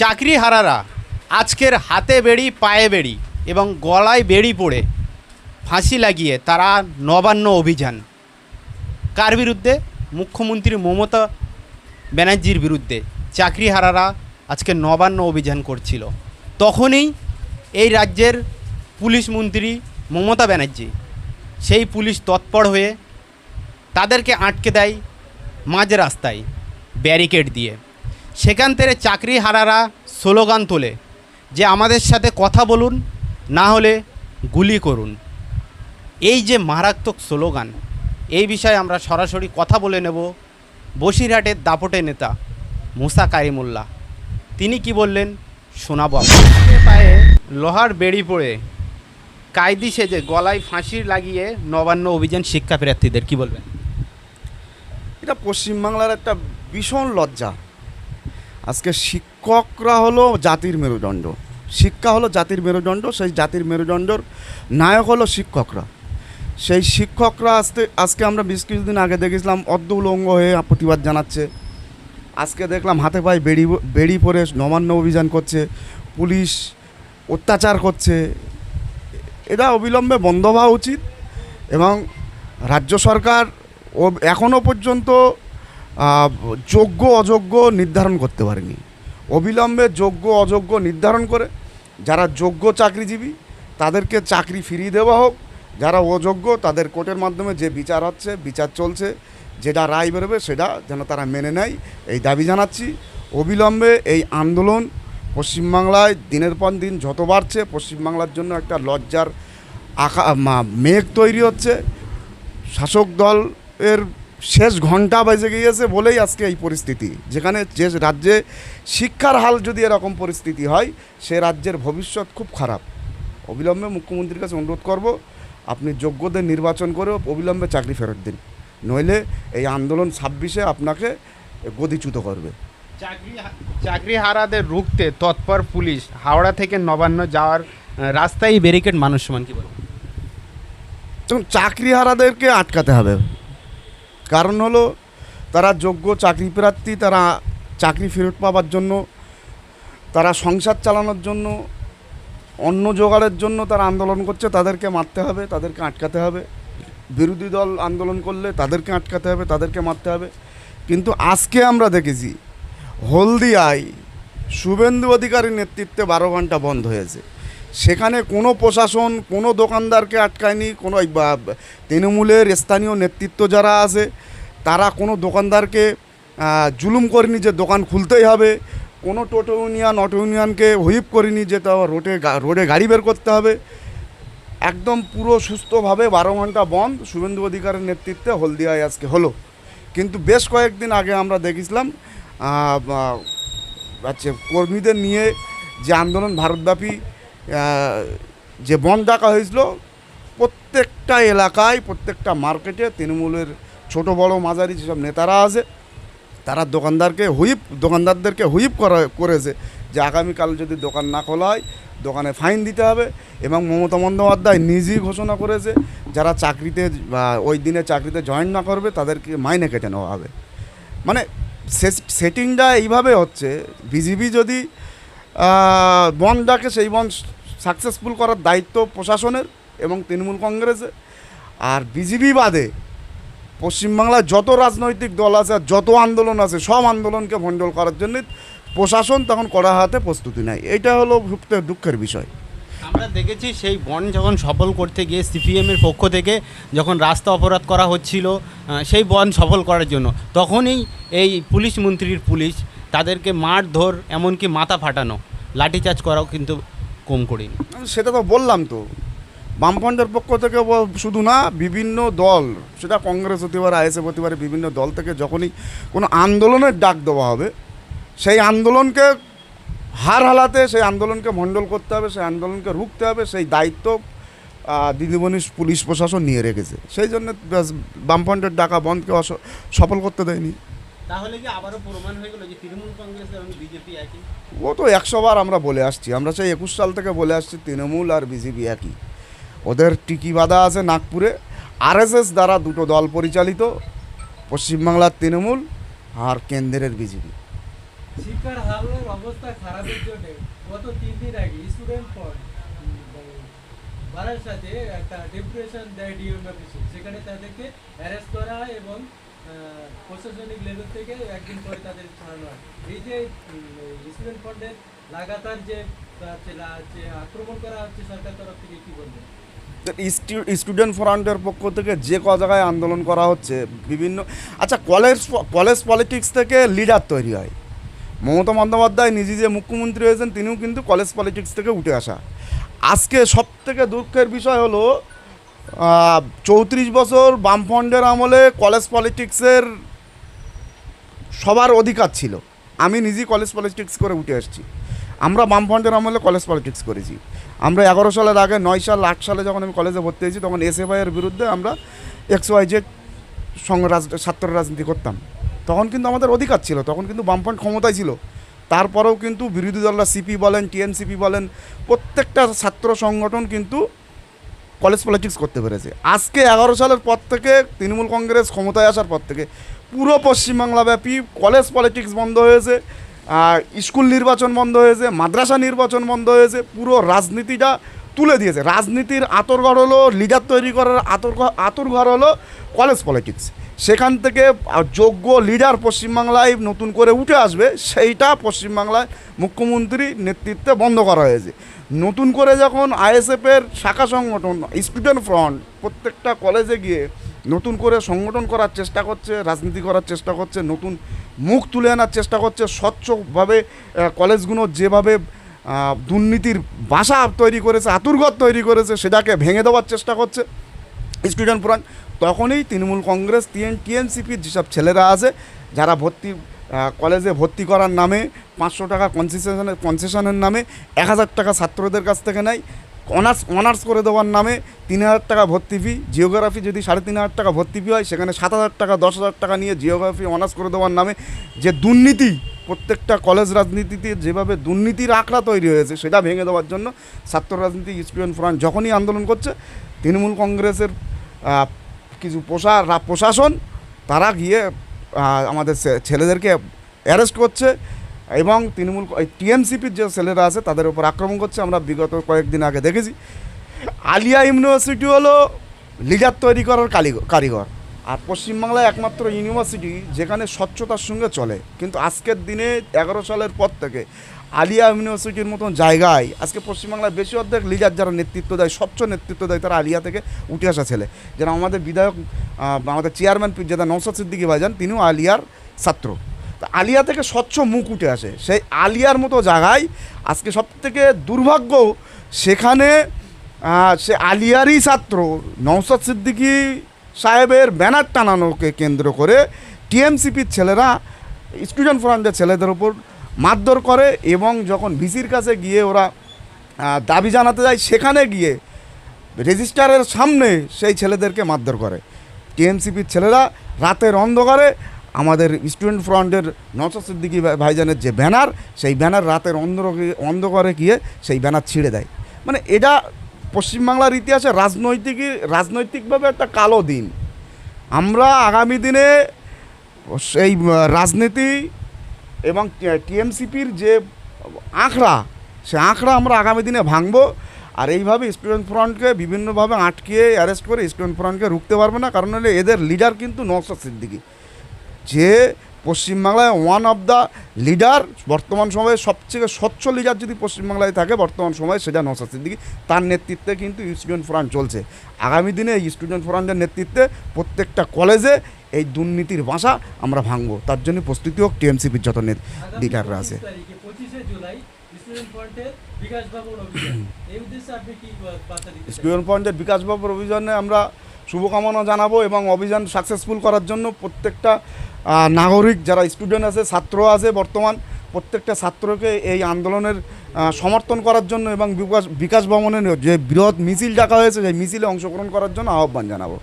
চাকরি হারারা, আজকের হাতে বেড়ি, পায়ে বেড়ি এবং গলায় বেড়ি পড়ে ফাঁসি লাগিয়ে তারা নবান্ন অভিযান। কার বিরুদ্ধে? মুখ্যমন্ত্রী মমতা ব্যানার্জির বিরুদ্ধে চাকরি হারারা আজকে নবান্ন অভিযান করছিল। তখনই এই রাজ্যের পুলিশ মন্ত্রী মমতা ব্যানার্জি সেই পুলিশ তৎপর হয়ে তাদেরকে আটকে দেয় মাঝ রাস্তায় ব্যারিকেড দিয়ে। সেখান থেকে চাকরি হারারা স্লোগান তোলে যে আমাদের সাথে কথা বলুন না হলে গুলি করুন। এই যে মারাত্মক স্লোগান এই বিষয়ে আমরা সরাসরি কথা বলে নেব বসিরহাটের দাপটে নেতা মুসা কারিমুল্লাহ। তিনি কি বললেন শোনাবো। পায়ে লোহার বেড়ি পড়ে কায়দি সেজে গলায় ফাঁসি লাগিয়ে নবান্ন অভিযান শিক্ষা প্রার্থীদের কি বলবেন? এটা পশ্চিমবাংলার একটা ভীষণ লজ্জা। আজকে শিক্ষকরা হলো জাতির মেরুদণ্ড। শিক্ষা হলো জাতির মেরুদণ্ড, সেই জাতির মেরুদণ্ডর নায়ক হলো শিক্ষকরা। সেই শিক্ষকরা আজকে আজকে আমরা বেশ কিছুদিন আগে দেখেছিলাম অর্ধ উলঙ্গ হয়ে প্রতিবাদ জানাচ্ছে। আজকে দেখলাম হাতে পায়ে বেড়ি বেড়ি পরে নবান্ন অভিযান করছে, পুলিশ অত্যাচার করছে। এটা অবিলম্বে বন্ধ হওয়া উচিত এবং রাজ্য সরকার ও এখনও পর্যন্ত যোগ্য অযোগ্য নির্ধারণ করতে পারেনি। অবিলম্বে যোগ্য অযোগ্য নির্ধারণ করে, যারা যোগ্য চাকরিজীবী, তাদেরকে চাকরি ফিরিয়ে দেওয়া হোক, যারা অযোগ্য, তাদের কোর্টের মাধ্যমে যে বিচার হচ্ছে, বিচার চলছে, যেটা রায় বেরোবে সেটা যেন তারা মেনে নেয়, এই দাবি জানাচ্ছি। অবিলম্বে এই আন্দোলন পশ্চিমবাংলায় দিনের পর দিন যত বাড়ছে, পশ্চিমবাংলার জন্য একটা লজ্জার আকা মেঘ তৈরি হচ্ছে। শাসক দল এর শেষ ঘণ্টা বেজে গিয়েছে বলেই আজকে এই পরিস্থিতি। যেখানে যে রাজ্যে শিক্ষার হাল যদি এরকম পরিস্থিতি হয় সে রাজ্যের ভবিষ্যৎ খুব খারাপ। অবিলম্বে মুখ্যমন্ত্রীর কাছে অনুরোধ করব আপনি যোগ্যদের নির্বাচন করে অবিলম্বে চাকরি ফেরত দিন। নইলে এই আন্দোলন ছাব্বিশে আপনাকে গদিচ্যুত করবে। চাকরি চাকরি হারাদের রুখতে তৎপর পুলিশ। হাওড়া থেকে নবান্ন যাওয়ার রাস্তায় ব্যারিকেড মানুষ সমান কি বলব? যখন চাকরিহারাদেরকে আটকাতে হবে। কারণ হলো, তারা যোগ্য চাকরি প্রার্থী, তারা চাকরি ফেরত পাওয়ার জন্য, তারা সংসার চালানোর জন্য অন্য জোগাড়ের জন্য তারা আন্দোলন করছে, তাদেরকে মারতে হবে, তাদেরকে আটকাতে হবে। বিরোধী দল আন্দোলন করলে তাদেরকে আটকাতে হবে, তাদেরকে মারতে হবে। কিন্তু আজকে আমরা দেখেছি, হলদিয়ায় শুভেন্দু অধিকারীর নেতৃত্বে বারো ঘণ্টা বন্ধ হয়েছে। সেখানে কোনো প্রশাসন, কোনো দোকানদারকে আটকায়নি, কোনো তৃণমূলের স্থানীয় নেতৃত্ব যারা আছে, তারা কোনো দোকানদারকে জুলুম করেনি যে দোকান খুলতেই হবে, কোনো টোটো ইউনিয়ন, অটো ইউনিয়নকে হুইপ করেনি যে তা রোডে রোডে গাড়ি বের করতে হবে। একদম পুরো সুস্থভাবে বারো ঘণ্টা বন্ধ, শুভেন্দু অধিকারের নেতৃত্বে হলদিয়ায় আজকে হলো। কিন্তু বেশ কয়েকদিন আগে আমরা দেখেছিলাম আচ্ছা কর্মীদের নিয়ে যে আন্দোলন ভারতব্যাপী যে বন্ধ ডাকা হয়েছিল, প্রত্যেকটা এলাকায়, প্রত্যেকটা মার্কেটে তৃণমূলের ছোট, বড়, মাঝারি যেসব নেতারা আছে, তারা দোকানদারকে হুইপ, দোকানদারদেরকে হুইপ করা, করেছে যে আগামীকাল যদি দোকান না খোলা হয়, দোকানে ফাইন দিতে হবে এবং মমতা বন্দ্যোপাধ্যায় নিজেই ঘোষণা করেছে, যারা চাকরিতে, বা ওই দিনে চাকরিতে জয়েন না করবে, তাদেরকে মাইনে কেটে নেওয়া হবে। মানে সেটিংটা এইভাবে হচ্ছে, বিজেপি যদি বন ডাকে, সেই বন্ধ সাকসেসফুল করার দায়িত্ব প্রশাসনের এবং তৃণমূল কংগ্রেসের। আর বিজেপি বাদে পশ্চিমবাংলায় যত রাজনৈতিক দল আছে আর যত আন্দোলন আছে, সব আন্দোলনকে ভণ্ডল করার জন্য প্রশাসন তখন কড়া হাতে প্রস্তুতি নেয়। এটা হলো দুঃখের বিষয়। আমরা দেখেছি সেই বন যখন সফল করতে গিয়ে সিপিএমের পক্ষ থেকে যখন রাস্তা অপরাধ করা হচ্ছিল সেই বন সফল করার জন্য, তখনই এই পুলিশ মন্ত্রীর পুলিশ তাদেরকে মার ধর এমনকি মাথা ফাটানো, লাঠিচার্জ করাও কিন্তু কম করেনি। সেটা তো বললাম তো। বামফ্রন্টের পক্ষ থেকে শুধু না, বিভিন্ন দল, সেটা কংগ্রেস হতে পারে, আইএসএফ হতে পারে, বিভিন্ন দল থেকে যখনই কোনো আন্দোলনের ডাক দেওয়া হবে, সেই আন্দোলনকে হার হালাতে, সেই আন্দোলনকে মণ্ডল করতে হবে, সেই আন্দোলনকে রুখতে হবে, সেই দায়িত্ব দিদিমণি পুলিশ প্রশাসন নিয়ে রেখেছে। সেই জন্য বামফ্রন্টের ডাকা বন্ধকে সফল করতে দেয়নি। তাহলে কি আবারও প্রমাণ হয়ে গেল যে তৃণমূল কংগ্রেস এবং বিজেপি একই? ও তো একশো বার আমরা বলে আসছি। আমরা সেই একুশ সাল থেকে বলে আসছি তৃণমূল আর বিজেপি একই। ওদের টিকি বাঁধা আছে নাগপুরে। আরএসএস দ্বারা দুটো দল পরিচালিত পশ্চিমবাংলার তৃণমূল আর কেন্দ্রের বিজেপি। শিক্ষার হালের অবস্থা খারাপের জন্য গত তিন দিন আগে স্টুডেন্ট ফ্রন্ট বারাসাতে একটা ডেপুটেশন দেয় ডিএম অফিসে সেখানে তাদেরকে অ্যারেস্ট করা হয় এবং প্রশাসনিক লেভেল থেকে একদিন পরে তাদের ছাড়ানো হয়। এই যে স্টুডেন্ট ফ্রন্টের লাগাতার যে আক্রমণ করা হচ্ছে সরকার তরফ থেকে কি বলবেন? স্টুডেন্ট ফ্রন্টের পক্ষ থেকে যে ক জায়গায় আন্দোলন করা হচ্ছে, বিভিন্ন আচ্ছা কলেজ কলেজ পলিটিক্স থেকে লিডার তৈরি হয়। মমতা বন্দ্যোপাধ্যায় নিজে যে মুখ্যমন্ত্রী হয়েছেন, তিনিও কিন্তু কলেজ পলিটিক্স থেকে উঠে আসা। আজকে সব থেকে দুঃখের বিষয় হলো চৌত্রিশ বছর বামফ্রন্টের আমলে কলেজ পলিটিক্সের সবার অধিকার ছিল। আমি নিজেই কলেজ পলিটিক্স করে উঠে আসছি আমরা বামফ্রন্টের আমলে কলেজ পলিটিক্স করেছি। আমরা এগারো সালের আগে, নয় সাল, আট সালে যখন আমি কলেজে ভর্তি হয়েছি, তখন এস এসএফআইয়ের বিরুদ্ধে আমরা এক্স ওয়াই জেড সঙ্গ রাজ ছাত্র রাজনীতি করতাম। তখন কিন্তু আমাদের অধিকার ছিল, তখন কিন্তু বামফ্রন্ট ক্ষমতায় ছিল। তারপরেও কিন্তু বিরোধী দলরা সিপি বলেন, টিএমসিপি বলেন, প্রত্যেকটা ছাত্র সংগঠন কিন্তু কলেজ পলিটিক্স করতে পেরেছে। আজকে এগারো সালের পর থেকে তৃণমূল কংগ্রেস ক্ষমতায় আসার পর থেকে পুরো পশ্চিমবাংলাব্যাপী কলেজ পলিটিক্স বন্ধ হয়েছে আর স্কুল নির্বাচন বন্ধ হয়েছে, মাদ্রাসা নির্বাচন বন্ধ হয়েছে, পুরো রাজনীতিটা তুলে দিয়েছে। রাজনীতির আতরঘর হলো লিডার তৈরি করার আতর আতরঘর হলো কলেজ পলিটিক্স সেখান থেকে যোগ্য লিডার পশ্চিমবাংলায় নতুন করে উঠে আসবে, সেইটা পশ্চিমবাংলায় মুখ্যমন্ত্রী নেতৃত্বে বন্ধ করা হয়েছে। নতুন করে যখন আইএসএফের শাখা সংগঠন, স্টুডেন্ট ফ্রন্ট প্রত্যেকটা কলেজে গিয়ে নতুন করে সংগঠন করার চেষ্টা করছে, রাজনীতি করার চেষ্টা করছে, নতুন মুখ তুলে আনার চেষ্টা করছে, স্বচ্ছভাবে কলেজগুলো যেভাবে দুর্নীতির বাসা তৈরি করেছে আতুরঘর তৈরি করেছে, সেটাকে ভেঙে দেওয়ার চেষ্টা করছে। স্টুডেন্ট ফ্রন্ট তখনই তৃণমূল কংগ্রেস, টিএন টিএমসিপির যেসব ছেলেরা আছে, যারা ভর্তি কলেজে ভর্তি করার নামে, পাঁচশো টাকা কনসেশনের কনসেশনের নামে, এক হাজার টাকা ছাত্রদের কাছ থেকে নেয় অনার্স অনার্স করে দেওয়ার নামে তিন হাজার টাকা ভর্তি ফি জিওগ্রাফি যদি সাড়ে তিন হাজার টাকা ভর্তি ফি হয়, সেখানে সাত হাজার টাকা, দশ হাজার টাকা নিয়ে জিওগ্রাফি অনার্স করে দেওয়ার নামে যে দুর্নীতি, প্রত্যেকটা কলেজ রাজনীতিতে যেভাবে দুর্নীতির আঁকড়া তৈরি হয়েছে, সেটা ভেঙে দেওয়ার জন্য ছাত্র রাজনীতি স্টুডেন্ট ফ্রন্ট যখনই আন্দোলন করছে, তৃণমূল কংগ্রেসের কিছু প্রশা প্রশাসন, তারা গিয়ে আমাদের ছেলেদেরকে অ্যারেস্ট করছে এবং তৃণমূল টিএমসিপির যে ছেলেরা আছে, তাদের উপর আক্রমণ করছে। আমরা বিগত কয়েকদিন আগে দেখেছি। আলিয়া ইউনিভার্সিটি হলো লিডার তৈরি করার কারিগর। আর পশ্চিমবাংলায় একমাত্র ইউনিভার্সিটি যেখানে স্বচ্ছতার সঙ্গে চলে। কিন্তু আজকের দিনে এগারো সালের পর থেকে আলিয়া ইউনিভার্সিটির মতন জায়গায় আজকে পশ্চিমবাংলার বেশি অর্ধেক লিডার যারা নেতৃত্ব দেয়, স্বচ্ছ নেতৃত্ব দেয়, তারা আলিয়া থেকে উঠে আসা ছেলে। যেন আমাদের বিধায়ক আমাদের চেয়ারম্যান যেটা নৌসাদ সিদ্দিকি ভাইজান, তিনিও আলিয়ার ছাত্র। তা আলিয়া থেকে স্বচ্ছ মুখ উঠে আসে। সেই আলিয়ার মতো জায়গায় আজকে সব থেকে দুর্ভাগ্য, সেখানে সে আলিয়ারই ছাত্র নৌসাদ সিদ্দিকি সাহেবের ব্যানার টানানোকে কেন্দ্র করে টিএমসিপির ছেলেরা স্টুডেন্ট ফ্রন্টের ছেলেদের উপর মারধর করে এবং যখন ভিসির কাছে গিয়ে ওরা দাবি জানাতে যায়, সেখানে গিয়ে রেজিস্ট্রারের সামনে সেই ছেলেদেরকে মারধর করে। টিএমসিপির ছেলেরা রাতের অন্ধকারে আমাদের স্টুডেন্ট ফ্রন্টের নসর সিদ্দিকি ভাইজানের যে ব্যানার, সেই ব্যানার রাতের অন্ধকারে গিয়ে সেই ব্যানার ছিঁড়ে দেয়। মানে এটা পশ্চিমবাংলার ইতিহাসে রাজনৈতিক রাজনৈতিকভাবে একটা কালো দিন। আমরা আগামী দিনে সেই রাজনীতি এবং টিএমসিপির যে আঁকড়া, সে আঁকড়া আমরা আগামী দিনে ভাঙবো। আর এইভাবে স্টুডেন্ট ফ্রন্টকে বিভিন্নভাবে আটকিয়ে, অ্যারেস্ট করে স্টুডেন্ট ফ্রন্টকে রুখতে পারবে না। কারণ হলে এদের লিডার কিন্তু নওশাদ সিদ্দিকি। যে পশ্চিমবাংলায় ওয়ান অফ দ্য লিডার বর্তমান সময়ে সবচেয়ে স্বচ্ছ লিডার যদি পশ্চিমবাংলায় থাকে, বর্তমান সময়ে সেটা নওশাদ সিদ্দিকি। তার নেতৃত্বে কিন্তু স্টুডেন্ট ফ্রন্ট চলছে। আগামী দিনে এই স্টুডেন্ট ফ্রন্টের নেতৃত্বে প্রত্যেকটা কলেজে এই দুর্নীতির বাসা আমরা ভাঙবো। তার জন্য প্রস্তুতি হোক টিএমসিপির যত লিডাররা আছে। 25 তারিখে পঁচিশে জুলাই স্টুডেন্ট ফ্রন্টের বিকাশ ভবন অভিযান। এই উদ্দেশ্যে আপনি কি বা- বার্তা দিতে চান? স্টুডেন্ট পয়েন্টের বিকাশবাবুর অভিযানে আমরা শুভকামনা জানাব এবং অভিযান সাকসেসফুল করার জন্য প্রত্যেকটা নাগরিক যারা স্টুডেন্ট আছে ছাত্র আছে বর্তমান প্রত্যেকটা ছাত্রকে এই আন্দোলনের সমর্থন করার জন্য এবং বিকাশ বিকাশ ভবনের যে বৃহৎ মিছিল ডাকা হয়েছে সেই মিছিলে অংশগ্রহণ করার জন্য আহ্বান জানাব।